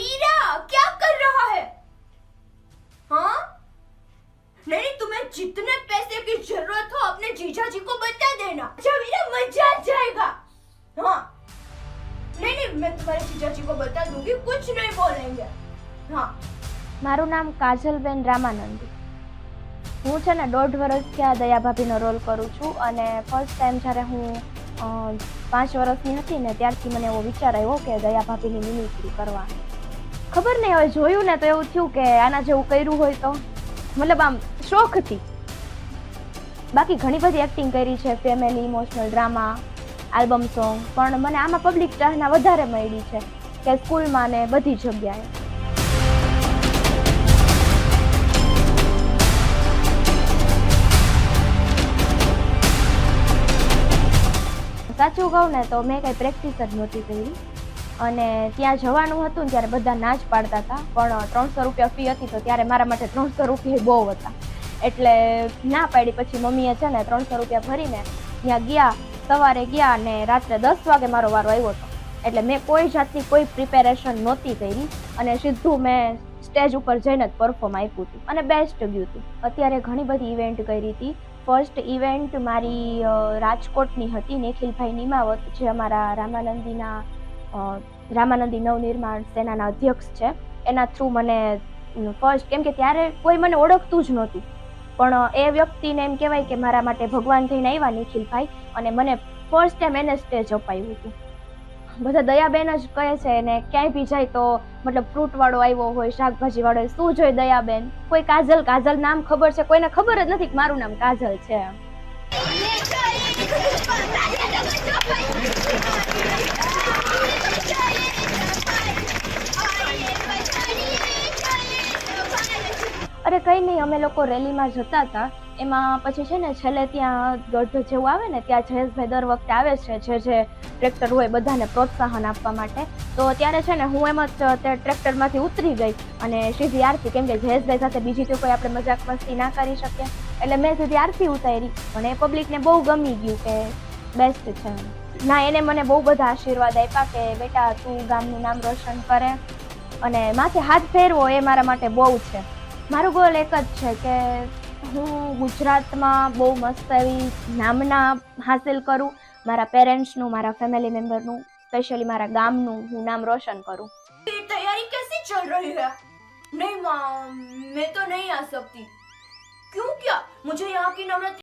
मीरा, क्या कर रहा है? हाँ? नहीं, तुम्हें जितने पैसे की जरूरत हो, अपने जीजा जी को बता देना। अच्छा मीरा, मजा आ जाएगा हाँ? नहीं नहीं, मैं तुम्हारे जीजा जी को बता दूंगी, कुछ नहीं बोलेंगे। हाँ? મારું નામ કાજલબેન રામાનંદી. હું છે ને દોઢ વર્ષથી આ દયાભાભીનો રોલ કરું છું અને ફર્સ્ટ ટાઈમ જ્યારે હું પાંચ વર્ષની હતી ને ત્યારથી મને એવો વિચાર આવ્યો કે દયાભાભીની મિમિક્રી કરવાની. ખબર નહીં હવે જોયું ને તો એવું થયું કે આના જેવું કર્યું હોય તો. મતલબ આમ શોખથી બાકી ઘણી બધી એક્ટિંગ કરી છે family emotional drama album song પણ મને આમાં પબ્લિક ચાહના વધારે મળી છે કે સ્કૂલમાં ને બધી જગ્યાએ. સાચું કહું ને તો મેં કંઈ પ્રેક્ટિસ જ નહોતી કરી. અને ત્યાં જવાનું હતું ત્યારે બધા ના જ પાડતા હતા. પણ ત્રણસો રૂપિયા ફી હતી તો ત્યારે મારા માટે ત્રણસો રૂપિયા બહુ હતા. એટલે ના પાડી. પછી મમ્મીએ છે ને ત્રણસો રૂપિયા ભરીને ત્યાં ગયા, સવારે ગયા અને રાત્રે દસ વાગે મારો વારો આવ્યો હતો. એટલે મેં કોઈ જાતની કોઈ પ્રિપેરેશન નહોતી કરી અને સીધું મેં સ્ટેજ ઉપર જઈને જ પરફોર્મ આપ્યું હતું. અને બેસ્ટ ગયું હતું. અત્યારે ઘણી બધી ઇવેન્ટ કરી હતી. ફર્સ્ટ ઇવેન્ટ મારી રાજકોટની હતી નિખિલભાઈ નિમાવત જે અમારા રામાનંદીના રામાનંદી નવનિર્માણ સેનાના અધ્યક્ષ છે. એના થ્રુ મને ફર્સ્ટ, કેમ કે ત્યારે કોઈ મને ઓળખતું જ નહોતું. પણ એ વ્યક્તિને એમ કહેવાય કે મારા માટે ભગવાન થઈને આવ્યા નિખિલભાઈ અને મને ફર્સ્ટ ટાઈમ એને સ્ટેજ અપાયું હતું. બધા દયાબેન જ કહે છે ને ક્યાંય બી જાય તો મતલબ ફ્રૂટવાળો આવ્યો હોય શાકભાજીવાળો શું જોઈએ દયાબેન? કોઈ કાજલ કાજલ નામ ખબર છે? કોઈને ખબર જ નથી કે મારું નામ કાજલ છે. અરે કંઈ નહીં, અમે લોકો રેલીમાં જતા હતા. એમાં પછી છે ને છેલ્લે ત્યાં દોઢ જેવું આવે ને, ત્યાં જયેશભાઈ દર વખતે આવે છે, જે જે ટ્રેક્ટર હોય બધાને પ્રોત્સાહન આપવા માટે. તો ત્યારે છે ને હું એમ જ તે ટ્રેક્ટરમાંથી ઉતરી ગઈ અને સીધી આરતી, કેમ કે જયેશભાઈ સાથે બીજી તો કોઈ આપણે મજાક મસ્તી ના કરી શકીએ એટલે મેં સીધી આરતી ઉતારી અને એ પબ્લિકને બહુ ગમી ગયું કે બેસ્ટ છે. ના, એને મને બહુ બધા આશીર્વાદ આપ્યા કે, બેટા, તું ગામનું નામ રોશન કરે અને માથે હાથ ફેરવો, એ મારા માટે બહુ છે. મારું ગોલ એક જ છે કે હું ગુજરાતમાં બહુ મસ્ત એવી નામના હાસિલ કરું મારા પેરેન્ટ્સનું મારા ફેમિલી મેમ્બરનું સ્પેશિયલી મારા ગામનું હું નામ રોશન કરું ये तैयारी कैसी चल रही है नहीं माँ मैं तो नहीं आ सकती क्यों क्या मुझे यहाँ की नवरात्रि